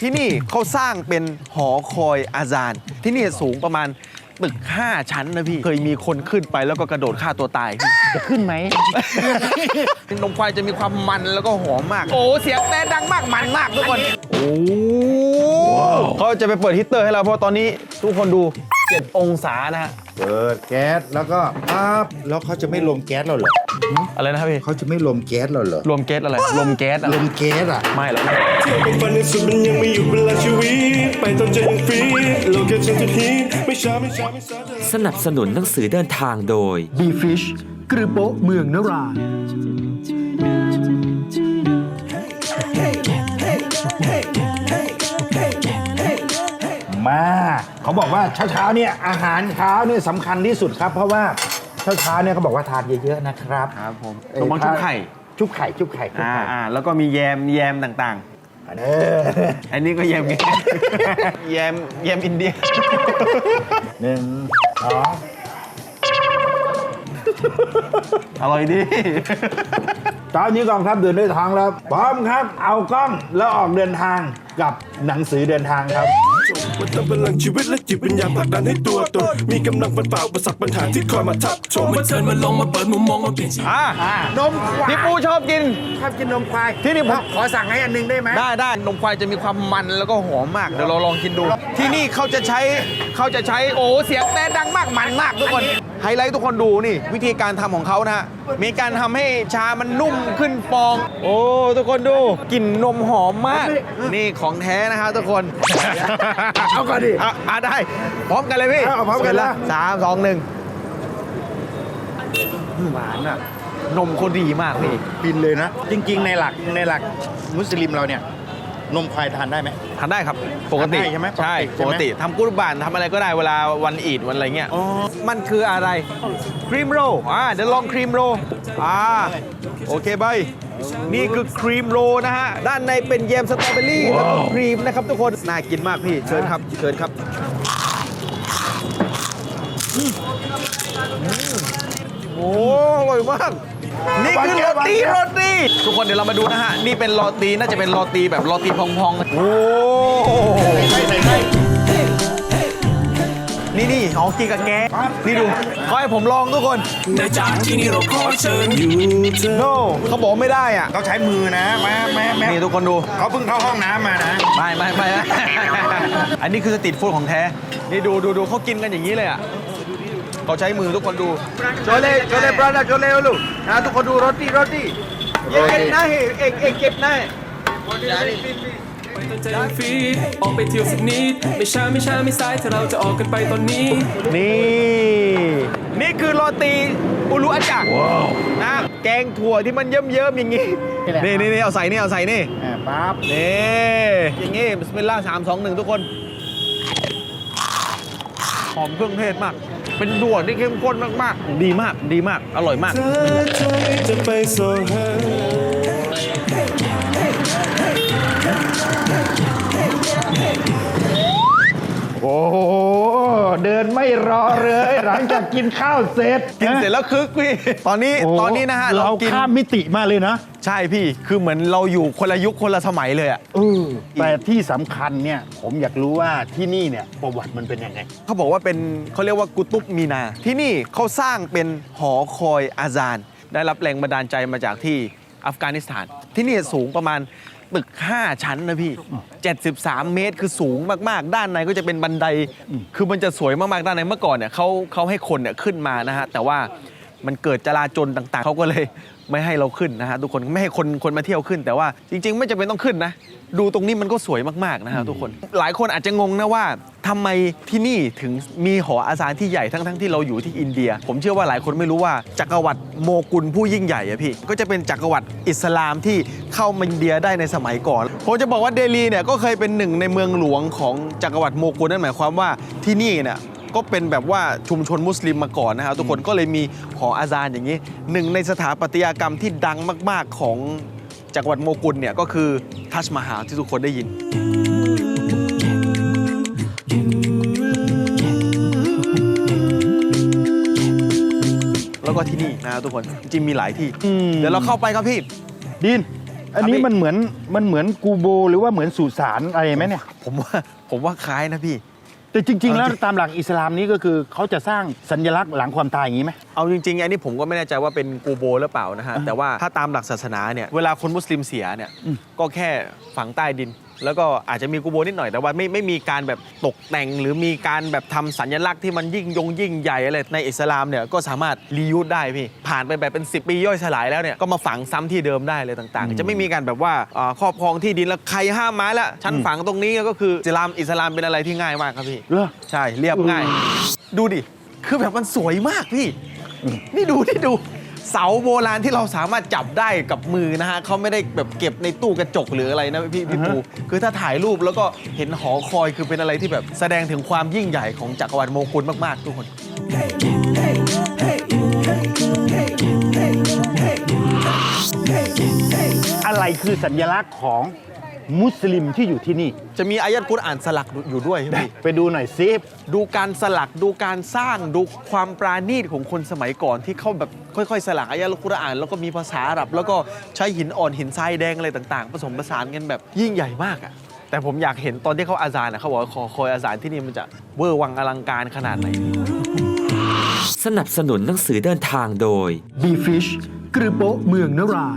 ที่นี่เขาสร้างเป็นหอคอยอาจารย์ ที่นี่สูงประมาณตึก 5 ชั้นนะพี่ เคยมีคนขึ้นไปแล้วก็กระโดดฆ่าตัวตายพี่จะขึ้นไหม นมควายจะมีความมันแล้วก็หอมมาก โอ้ เสียงแต่ดังมากมันมากทุกคน โอ้เขาจะไปเปิดฮีตเตอร์ให้เราเพราะตอนนี้ทุกคนดู 7 องศานะฮะ เปิดแก๊สแล้วก็ปั๊บแล้วเขาจะไม่ลมแก๊สเราเหรออะไรนะครับพี่ เขาจะไม่ลมแก๊สเราเหรอรวมแก๊สอะไร รวมแก๊สอะไรลมแก๊สอะไม่หรอกความฝันในสุดมันยังไม่อยู่เวลาชีวิตไปตอนใจยังฟรีโลเคชั่นจะฮีไม่ช้าไม่ช้าไม่ช้าจะ สนับสนุนหนังสือเดินทางโดยบีฟิชกระโปะเมืองนรา มาเขาบอกว่าเช้าๆเนี่ยอาหารเช้าเนี่ยสำคัญที่สุดครับ เพราะว่าเช้าๆเนี่ยเขาบอกว่าทานเยอะๆนะครับครับผมเอ้ยนมปังชุบไข่ชุบไข่ชุบไข่ชุบอ่าไข่อ่าแล้วก็มีแยมแยมต่างเออๆ อันนี้ก็แยมไงแยมแยมอินเดีย หนึ่งสองอร่อยดีเช้านี้กองทัพเดินด้วยทางแล้วพร้อมครับ เอากล้องแล้วออกเดินทางกับหนังสือเดินทางครับ วัฒนพลังชีวิตและจิตวิญญาณผลักดันให้ตัวตนมีกำลังฟันฝ่าอุปสรรคปัญหาที่คอยมาทับถมมาเชิญมาลงมาเปิดมุมมองมาเปลี่ยนชีวิตอ่าอ่านมควายพี่ปูชอบกิน ชอบกินนมควาย ที่นี่ผมขอสั่งให้อันหนึงได้ไหมได้ได้นมควายจะมีความมันแล้วก็หอมมากเดี๋ยวเราลองกินดู ที่นี่เขาจะใช้เขาจะใช้โอ้เสียงแต่ดังมากมันมากทุกคน ไฮไลท์ทุกคนดูนี่วิธีการทำของเขานะฮะมีการทำให้ชามันนุ่มขึ้นฟอง โอ้ทุกคนดูกลิ่นนมหอมมาก นี่ของแท้นะฮะทุกคนเอาก่อนดิอะอะได้ พร้อมกันเลยพี่เอาพร้อมกันสร็จนะสามสองหนึ่งหวานอะนมเขาดีมากพี่กินเลยนะ จริง ๆ ในหลักในหลักมุสลิมเราเนี่ย นมควายทานได้ไหม ทานได้ครับ ปกติทานได้ใช่ไหมใช่ปปกกติติทำกุรบานทำอะไรก็ได้เวลาวันอีดวันอะไรเงี้ยมันคืออะไรครีมโรลอ่าเดี๋ยวลองครีมโรลอ่าโอเคบายนี่คือครีมโรลนะฮะ ด้านในเป็นแยมสตรอเบอรี่แล้วก็ครีมนะครับทุกคน น่ากินมากพี่ เชิญครับ เชิญครับอืมโอ้อร่อยมาก นี่คือโรตีโรตีทุกคนเดี๋ยวเรามาดูนะฮะ นี่เป็นโรตีน่าจะเป็นโรตีแบบโรตีพองๆ โอ้นี่นี่อ๋อกินกับแกงนี่ดูเขาให้ผมลองทุกคนในจากที่นี่เราขอเชิญอยู่โนเขาบอกไม่ได้อะเขาใช้มือนะแม่แม่แม่นี่ทุกคนดูเขาเพิ่งเข้าห้องน้ำมานะ ไม่ไม่ไม่อันนี้คือสตรีทฟู้ดของแท้ นี่ดูดูดูเขากินกันอย่างนี้เลยอะ เขาใช้มือทุกคนดูโจเล่โจเล่บราดาโจเล่ลูกนะทุกคนดูโรตีโรตีเย็นเย็นนะเอกเอกเอกเก็บนะไปตอนใจยังฟรีออกไปเที่ยวสักนิดไม่ช้าไม่ช้าไม่สายถ้าเราจะออกกันไปตอนนี้ นี่ นี่คือโรตีอุลุอาจักนะแกงถั่วที่มันเยิ้มๆอย่างนี้นี่นี่นี่เอาใส่นี่เอาใส่นี่ อ่าปั๊บ นี่อย่างงี้บิสมิลลาห์สามสองหนึ่งทุกคน หอมเครื่องเทศมาก เป็นด่วนที่เข้มข้นมากๆ ดีมากดีมากอร่อยมากเโซฮาโอ้โหเดินไม่รอเลย หลังจากกินข้าวเสร็จ กินเสร็จแล้วคึกพี่ ตอนนี้โอ้ตอนนี้นะฮะเรากินข้ามมิติมาเลยนะ ใช่พี่คือเหมือนเราอยู่คนละยุคคนละสมัยเลยอะเออแต่ที่สำคัญเนี่ย ผมอยากรู้ว่าที่นี่เนี่ยประวัติมันเป็นยังไง เขาบอกว่าเป็นเขาเรียกว่ากุตุบมีนา ที่นี่เขาสร้างเป็นหอคอยอาจารย์ได้รับแรงบันดาลใจมาจากที่อัฟกานิสถาน ที่นี่สูงประมาณ ตึก 5 ชั้นนะพี่ 73 เมตรคือสูงมากๆ ด้านในก็จะเป็นบันได คือมันจะสวยมากๆ ด้านในเมื่อก่อนเนี่ยเขาเขาให้คนเนี่ยขึ้นมานะฮะ แต่ว่ามันเกิดจราจนต่างๆ เขาก็เลย ไม่ให้เราขึ้นนะฮะทุกคนไม่ให้คนคนมาเที่ยวขึ้น แต่ว่าจริง ๆ ไม่จำเป็นต้องขึ้นนะ ดูตรงนี้มันก็สวยมากๆนะฮะทุกคน หลายคนอาจจะงงนะว่าทำไมที่นี่ถึงมีหออาซานที่ใหญ่ทั้งๆที่เราอยู่ที่อินเดีย ผมเชื่อว่าหลายคนไม่รู้ว่าจักรวรรดิโมกุลผู้ยิ่งใหญ่อะพี่ก็จะเป็นจักรวรรดิอิสลามที่เข้ามาอินเดียได้ในสมัยก่อนผมจะบอกว่าเดลีเนี่ยก็เคยเป็นหนึ่งในเมืองหลวงของจักรวรรดิโมกุลนั่นหมายความว่าที่นี่เนี่ย ก็เป็นแบบว่าชุมชนมุสลิมมาก่อนนะครับทุกคนก็เลยมีหออาซานอย่างนี้หนึ่งในสถาปัตยกรรมที่ดังมาก ๆของจักรวรรดิโมกุลเนี่ยก็คือทัชมาฮาลที่ทุกคนได้ยิน แล้วก็ที่นี่นะครับทุกคนจริงๆมีหลายที่เดี๋ยวเราเข้าไปครับพี่ ดิน อันนี้มันเหมือนมันเหมือนกูโบหรือว่าเหมือนสุสานอะไรไหมเนี่ย ผมว่าผมว่าคล้ายนะพี่ แต่จริง ๆ แล้วเอาจริงตามหลักอิสลามนี้ก็คือเขาจะสร้างสัญลักษณ์หลังความตายอย่างนี้ไหม เอาจริงๆ อันนี้ผมก็ไม่แน่ใจว่าเป็นกูโบหรือเปล่านะฮะ แต่ว่าถ้าตามหลักศาสนาเนี่ย เวลาคนมุสลิมเสียเนี่ย ก็แค่ฝังใต้ดิน แล้วก็อาจจะมีกูโบนิดหน่อย แต่ว่าไม่ไม่มีการแบบตกแต่ง หรือมีการแบบทำสัญลักษณ์ที่มันยิ่งยงยิ่งใหญ่อะไร ในอิสลามเนี่ยก็สามารถรียูสได้พี่ ผ่านไปแบบเป็น 10 ปีย่อยสลายแล้วเนี่ย ก็มาฝังซ้ำที่เดิมได้เลยต่างๆ จะไม่มีการแบบว่าอ่าครอบครองที่ดินแล้วใครห้ามไม้ละฉันฝังตรงนี้ก็คืออิสลามอิสลามเป็นอะไรที่ง่ายมากครับพี่เหรอใช่เรียบง่าย ดูดิคือแบบมันสวยมากพี่ นี่ดูที่ดูเสาโบราณที่เราสามารถจับได้กับมือนะฮะเขาไม่ได้แบบเก็บในตู้กระจกหรืออะไรนะพี่พี่ปูคือถ้าถ่ายรูปแล้วก็เห็นหอคอยคือเป็นอะไรที่แบบแสดงถึงความยิ่งใหญ่ของจักรวรรดิโมกุลมากๆ ทุกคน อะไรคือสัญลักษณ์ของ มุสลิมที่อยู่ที่นี่ จะมีอายะห์กุรอานสลักอยู่ด้วยพี่ไปดูหน่อยซิดูการสลักดูการสร้างดูความปราณีตของคนสมัยก่อนที่เขาแบบค่อยๆ สลักอายะห์กุรอาน แล้วก็มีภาษาอาหรับ แล้วก็ใช้หินอ่อนหินทรายแดงอะไรต่างๆ ผสมผสานกันแบบยิ่งใหญ่มากอะแต่ผมอยากเห็นตอนที่เขาอาซานอะเขาบอกว่าคอคอยอาซานที่นี่มันจะเวอร์วังอลังการขนาดไหน สนับสนุนหนังสือเดินทางโดย บีฟิชกรือโป๊ะเมืองนรา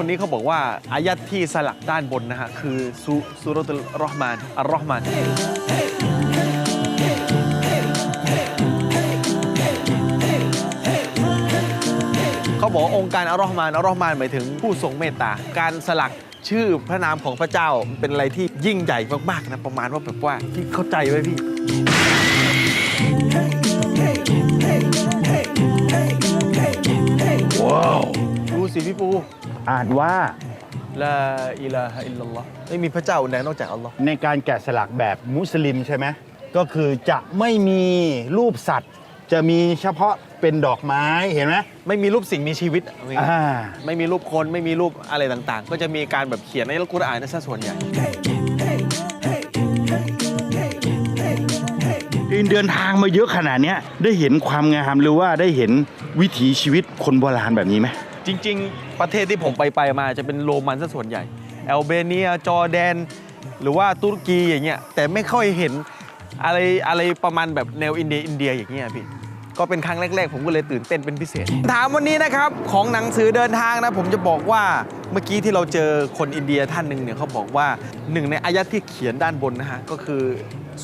คนนี้เขาบอกว่าอายัดที่สลักด้านบนนะฮะ คือซูซูรตุลรอห์มานอัลรอห์มานเขาบอกองค์การอัลรอห์มานอัลรอห์มานหมายถึงผู้ทรงเมตตา การสลักชื่อพระนามของพระเจ้าเป็นอะไรที่ยิ่งใหญ่มากๆนะประมาณว่าแบบว่าพี่เข้าใจไหมพี่ว้าวดูสิพี่ปู อ่านว่าลาอิลาฮะอิลลัลลอฮ์ไม่มีพระเจ้าอื่นใดนอกจากอัลลอฮ์ในการแกะสลักแบบมุสลิมใช่ไหมก็คือจะไม่มีรูปสัตว์ จะมีเฉพาะเป็นดอกไม้เห็นไหมไม่มีรูปสิ่งมีชีวิตเอาง่ายๆอ่าไม่มีรูปคนไม่มีรูปอะไรต่างๆ ก็จะมีการแบบเขียนในอัลกุรอานนั่นซะส่วนใหญ่อินเดินทางมาเยอะขนาดเนี้ยได้เห็นความงามหรือว่าได้เห็นวิถีชีวิตคนโบราณแบบนี้ไหม จริง ๆ ประเทศที่ผมไปไปมาจะเป็นโรมันซะส่วนใหญ่แอลเบเนียจอร์แดน หรือว่าตุรกีอย่างเงี้ยแต่ไม่ค่อยเห็นอะไรอะไรประมาณแบบแนวอินเดียอินเดียอย่างเงี้ยพี่ก็เป็นครั้งแรก ๆ ผมก็เลยตื่นเต้นเป็นพิเศษ ถามวันนี้นะครับของหนังสือเดินทางนะผมจะบอกว่าเมื่อกี้ที่เราเจอคนอินเดียท่านหนึ่งเนี่ยเขาบอกว่าหนึ่งในอายะห์ที่เขียนด้านบนนะฮะก็คือ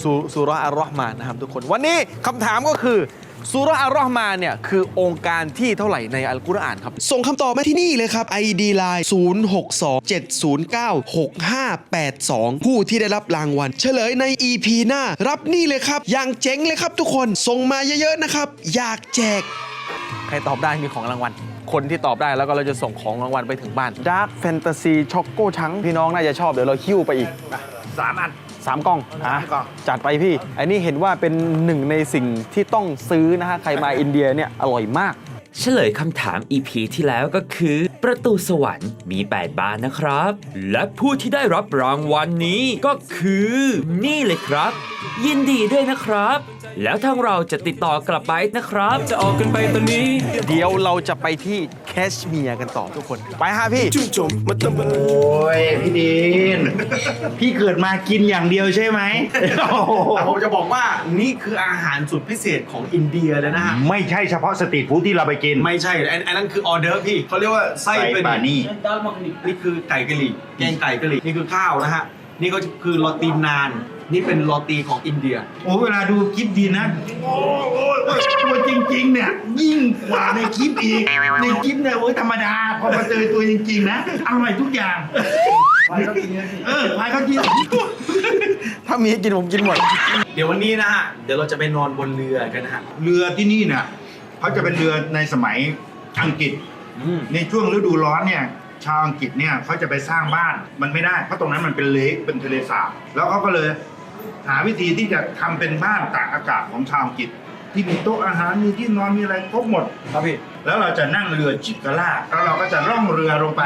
ซูซูเราะห์อัลรอฮ์มานนะครับทุกคน วันนี้คำถามก็คือ ซูเราะห์อัลรอฮ์มานเนี่ยคือองค์การที่เท่าไหร่ในอัลกุรอานครับ ส่งคำตอบมาที่นี่เลยครับ ID Line 0627096582 ผู้ที่ได้รับรางวัล เฉลยใน EP หน้า รับนี่เลยครับ อย่างเจ๋งเลยครับทุกคน ส่งมาเยอะๆนะครับ อยากแจก ใครตอบได้มีของรางวัล คนที่ตอบได้แล้วก็เราจะส่งของรางวัลไปถึงบ้าน Dark Fantasy ช็อกโกชังพี่น้องน่าจะชอบเดี๋ยวเราคิ้วไปอีก สามอัน สามกล่องสามกล่องจัดไปพี่ อันนี้เห็นว่าเป็นหนึ่งในสิ่งที่ต้องซื้อนะฮะ ใครมาอินเดียเนี่ยอร่อยมาก เฉลยคำถาม EP ที่แล้วก็คือ ประตูสวรรค์มี 8 บานนะครับ และผู้ที่ได้รับรางวัลนนี้ก็คือ นี่เลยครับ ยินดีด้วยนะครับ แล้วทางเราจะติดต่อกลับไปนะครับ จะออกกันไปตอนนี้ เดี๋ยวเราจะไปที่แคชเมียร์กันต่อทุกคน ไปฮะพี่ชื่นชมมาตั้งแต่โอ้ยพี่ดีน พี่เกิดมากินอย่างเดียวใช่ไหมโอ้โหผมจะบอกว่านี่คืออาหารสุดพิเศษของอินเดียเลยนะฮะ ไม่ใช่เฉพาะสตรีทฟู้ดที่เราไปกินไม่ใช่อันอันนั้นคือออเดอร์พี่เขาเรียกว่าไส้ไส้เป็นปานี่ นี่คือไก่กะหรี่แกงไก่กะหรี่นี่คือข้าวนะฮะ นี่ก็คือโรตีนาน นี่เป็นโรตีของอินเดีย โอ้เวลาดูคลิปดีนะ โอ้โอ้โอ้ตัวจริง ๆ เนี่ย ยิ่งกว่าในคลิปอีก ในคลิปเนี่ยโอ้ยธรรมดา พอมาเจอตัวจริง ๆ นะ อร่อยทุกอย่างเออพายเขากินถ้ามีให้กินผมกินหมด เดี๋ยววันนี้นะฮะ เดี๋ยวเราจะไปนอนบนเรือกันนะฮะ เรือที่นี่เนี่ยเขาจะเป็นเรือในสมัยอังกฤษอืมในช่วงฤดูร้อนเนี่ยชาวอังกฤษเนี่ยเขาจะไปสร้างบ้านมันไม่ได้เพราะตรงนั้นมันเป็นเลกเป็นทะเลสาบแล้วเขาก็เลย หาวิธีที่จะทำเป็นบ้านตากอากาศของชาวอังกฤษที่มีโต๊ะอาหารมีที่นอนมีอะไรครบหมดครับพี่แล้วเราจะนั่งเรือจิกาล่าแล้วเราก็จะล่องเรือลงไป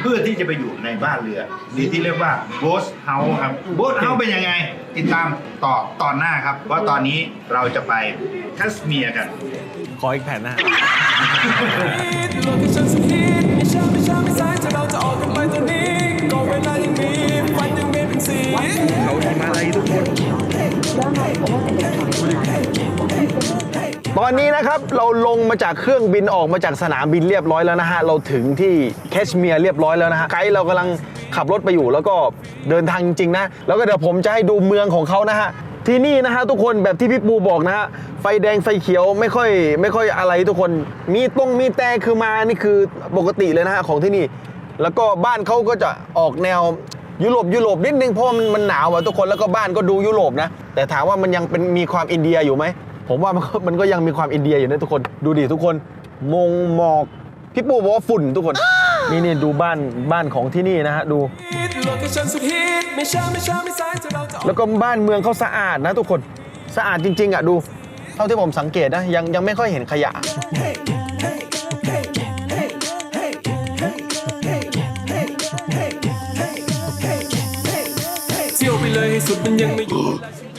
เพื่อที่จะไปอยู่ในบ้านเรือหรืที่เรียกว่าโบสเฮาส์ครับโบสเฮาส์เป็นยังไง ติดตามต่อตอนหน้าครับ ว่าตอนนี้เราจะไปทัสเมียกัน ขออีกแผ่นนะเราจะออกกันไปตอนนี้ก็เวลายังมี เขาดีมาอะไรทุกคน ตอนนี้นะครับเราลงมาจากเครื่องบินออกมาจากสนามบินเรียบร้อยแล้วนะฮะ เราถึงที่แคชเมียร์เรียบร้อยแล้วนะฮะไกด์เรากำลังขับรถไปอยู่แล้วก็เดินทางจริงๆนะ แล้วก็เดี๋ยวผมจะให้ดูเมืองของเขานะฮะ ที่นี่นะฮะทุกคนแบบที่พี่ปูบอกนะฮะ ไฟแดงไฟเขียวไม่ค่อยไม่ค่อยอะไรทุกคน มีตรงมีแต่คือมานี่คือปกติเลยนะฮะของที่นี่ แล้วก็บ้านเขาก็จะออกแนว ยุโรปยุโรปนิดนึงเพราะว่ามันมันหนาวอะทุกคนแล้วก็บ้านก็ดูยุโรปนะ แต่ถามว่ามันยังเป็นมีความอินเดียอยู่ไหมผมว่ามันก็มันก็ยังมีความอินเดียอยู่นะทุกคนดูดิทุกคนมงหมอกพี่ปูบอกว่าฝุ่นทุกคนนี่นี่ดูบ้านบ้านของที่นี่นะฮะดูโลเคชั่นสุดฮิตไม่ช้าไม่ช้าไม่สายเธอเราจะออกแล้วก็บ้านเมืองเขาสะอาดนะทุกคนสะอาดจริง ๆอะดู เท่าที่ผมสังเกตนะยังยังไม่ค่อยเห็นขยะ ยให้สุดมันยังไม่หยุด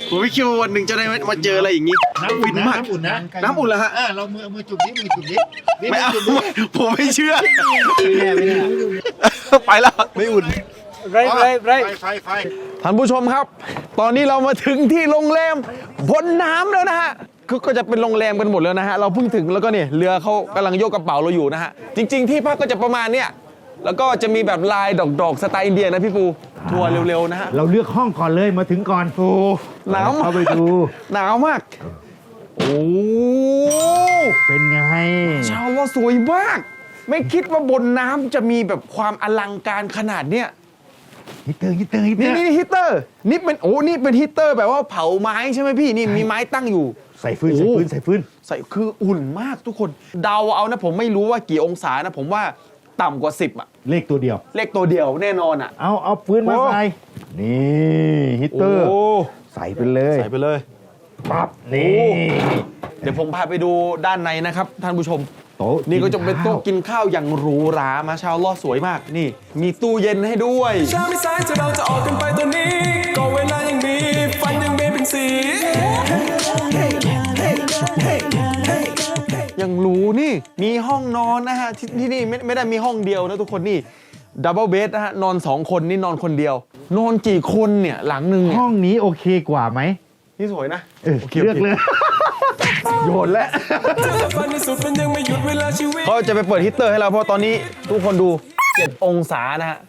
ผมไม่คิดว่าวันหนึ่งจะได้มาเจออะไรอย่างนี้น้ำอุ่นนะมากน้ำอุ่นนะน้ำอุ่นเหรอฮะเออเรามือมือจุ่มนี้มือจุ่มนี้นี่ไม่เอาจุ่มนี้ผมไม่เชื่อไม่แน่ไม่แน่ไปแล้วไม่อุ่นไรไรไรไฟไฟท่านผู้ชมครับ ตอนนี้เรามาถึงที่โรงแรมบนน้ำแล้วนะฮะคือก็จะเป็นโรงแรมกันหมดแล้วนะฮะ เราเพิ่งถึงแล้วก็เนี่ยเรือเขากำลังโยกกระเป๋าเราอยู่นะฮะ จริง ๆ ที่พักก็จะประมาณเนี้ย แล้วก็จะมีแบบลายดอกๆสไตล์อินเดียนะพี่ปูทัวร์เร็วๆนะฮะ เราเลือกห้องก่อนเลยมาถึงก่อนโอ้หนาวมาก เข้าไปดู หนาวมาก โอ้เป็นไง ชาวว่าสวยมาก ไม่คิดว่าบนน้ำจะมีแบบความอลังการขนาดเนี้ย ฮิตเตอร์ฮิตเตอร์ฮิตเตอนี่ร์นี่ฮีตเตอร์ นี่เป็นโอ้นี่เป็นฮีตเตอร์แบบว่าเผาไม้ใช่ไหมพี่นี่มีไม้ตั้งอยู่ ใส่ฟืนใส่ฟืนใส่ฟืน ใส่คืออุ่นมากทุกคน เดาเอานะผมไม่รู้ว่ากี่องศานะ ผมว่า ต่ำกว่า 10อะเลขตัวเดียว เลขตัวเดียวแน่นอนอะเอาเอาฟืนมาโอ้ ใส่นี่ฮิตเตอร์โอ้ใส่ไปเลยใส่ไปเลย ปั๊บนี่เดี๋ยวผมพาไปดูด้านในนะครับ ท่านผู้ชม โต๊ะนี่ก็จะเป็นโต๊ะข้าวกินข้าวอย่างหรูหรามาชาวล่อสวยมากนี่ มีตู้เย็นให้ด้วยช้าไม่สายเธอเราจะออกกันไป องนอนนะฮะที่ที่นี่ไม่ไม่ได้มีห้องเดียวนะทุกคนนี่ดับเบิลเบดนะฮะนอนสองคนนี่นอนคนเดียว นอนกี่คนเนี่ยหลังหนึ่งเนี่ยห้องนี้โอเคกว่าไหมนี่สวยนะเออโคเลือกโคเลยโยนแล้วเธอฟันที่สุดมันยังไม่หยุดเวลาชีวิตเขาจะไปเปิดฮีตเตอร์ให้เราเพราะตอนนี้ทุกคนดู 7 องศานะฮะ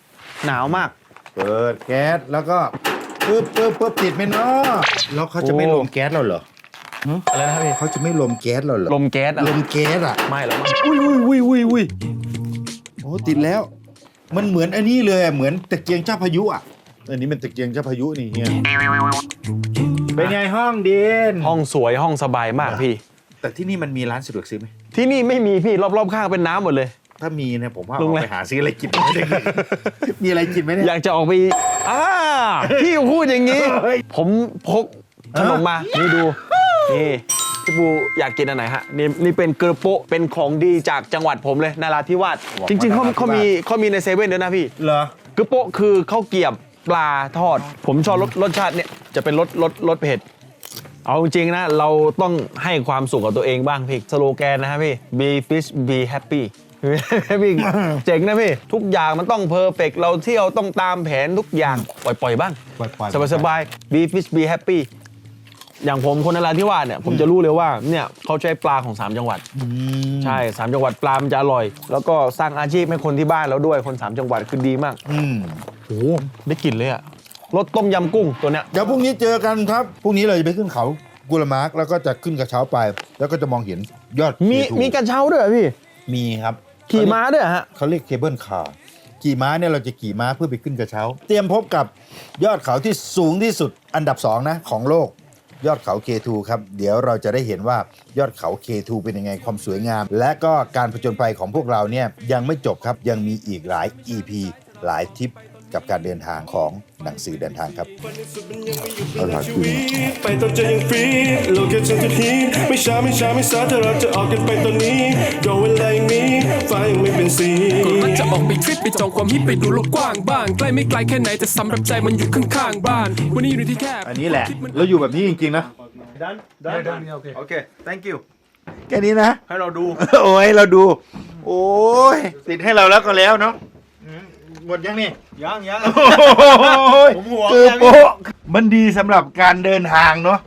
หนาวมาก เปิดแก๊สแล้วก็ปึ๊บปึ๊บปึ๊บติดไหมเนาะแล้วเขาจะไม่โอ้ลมแก๊สเราเหรอ อะไรนะครับพี่เขาจะไม่ลมแก๊สเราเหรอลมแก๊สอะลมแก๊สอะไม่หรอกมั้งอุ้ยอุ้ยอุ้ยอุ้ยอุ้ยโอ้ติดแล้ว มันเหมือนอันนี้เลยอะเหมือนตะเกียงเจ้าพายุอะอันนี้เป็นตะเกียงเจ้าพายุนี่เฮียเป็นไงห้องเดีนห้องสวยห้องสบายมากพี่ แต่ที่นี่มันมีร้านสะดวกซื้อไหมที่นี่ไม่มีพี่รอบๆข้างเป็นน้ำหมดเลย ถ้ามีเนี่ยผมว่าโรงเอาแรมไปหาซื้ออะไรกินไม่ได้เลยมีอะไรกินไหมเนี่ยอยากจะออกไปอ่าพี่พูดอย่างนี้เฮ้ยผมพกขนมมานี่ดู นี่พี่ปูอยากกินอันไหนฮะนี่นี่เป็นเกระโปะเป็นของดีจากจังหวัดผมเลยนาราธิวาสจริงๆเขาเขามีเขามีในเซเว่นด้วยนะพี่เหรอกระโปะคือข้าวเกรียบปลาทอด ผมชอบรสรสชาติเนี่ยจะเป็นรสรสรสเผ็ดเอาจริงๆนะเราต้องให้ความสุขกับตัวเองบ้างพี่สโลแกนนะฮะพี่ be fish be happy พี่เจ๋งนะพี่ทุกอย่างมันต้องเพอร์เฟกเราเที่ยวต้องตามแผนทุกอย่างปล่อยๆบ้าง ปล่อยๆ สบายๆ be fish be happy อย่างผมคนนราธิวาสเนี่ยผมจะรู้เลยว่าเนี่ยเขาใช้ปลาของ 3 จังหวัด ใช่สามจังหวัดปลามันจะอร่อย แล้วก็สร้างอาชีพให้คนที่บ้านเราด้วยคนสามจังหวัดคือดีมากอืมโอ้โหได้กลิ่นเลยอะรสต้มยำกุ้งตัวเนี้ย เดี๋ยวพรุ่งนี้เจอกันครับพรุ่งนี้เราจะไปขึ้นเขากุลมาร์กแล้วก็จะขึ้นกระเช้าไป แล้วก็จะมองเห็นยอดมี K2 มีกระเช้าด้วยเหรอพี่ มีครับขี่ม้าด้วยเหรอฮะ เขาเรียกเคเบิลคาร์ขี่ม้าเนี่ยเราจะขี่ม้าเพื่อไปขึ้นกระเช้า เตรียมพบกับยอดเขาที่สูงที่สุดอันดับ2นะของโลก ยอดเขา K2 ครับเดี๋ยวเราจะได้เห็นว่ายอดเขา K2 เป็นยังไงความสวยงาม และก็การผจญภัยของพวกเราเนี่ยยังไม่จบครับยังมีอีกหลาย EP หลายทริปกับการเดินทางของหนังสือเดินทางครับเอาล่ะคือไปตอนใจยังฟรีโลเคชั่นที่ฮีไม่ช้าไม่ช้าไม่สาถ้าเราจะออกกันไปตอนนี้ก็เวลายังมีฟ้ายังไม่เป็นสี อนมันจะออกไปทริปไปจองความฮิตไปดูโลกกว้างบ้างใกล้ไม่ไกลแค่ไหนแต่สำหรับใจมันอยู่ข้างๆบ้าน วันนี้อยู่ในที่แคบอันนี้แหละ เราอยู่แบบนี้จริงๆนะได้ได้โอเคโอเค thank you แค่นี้นะ ให้เราดู โอ้ยเราดู โอ้ยติดให้เราแล้วก็แล้วเนาะอืมหมดยังนี่ ยังยัง โอ้ยผมห่วง คือนะพี่โป๊ะมันดีสำหรับการเดินทางเนาะ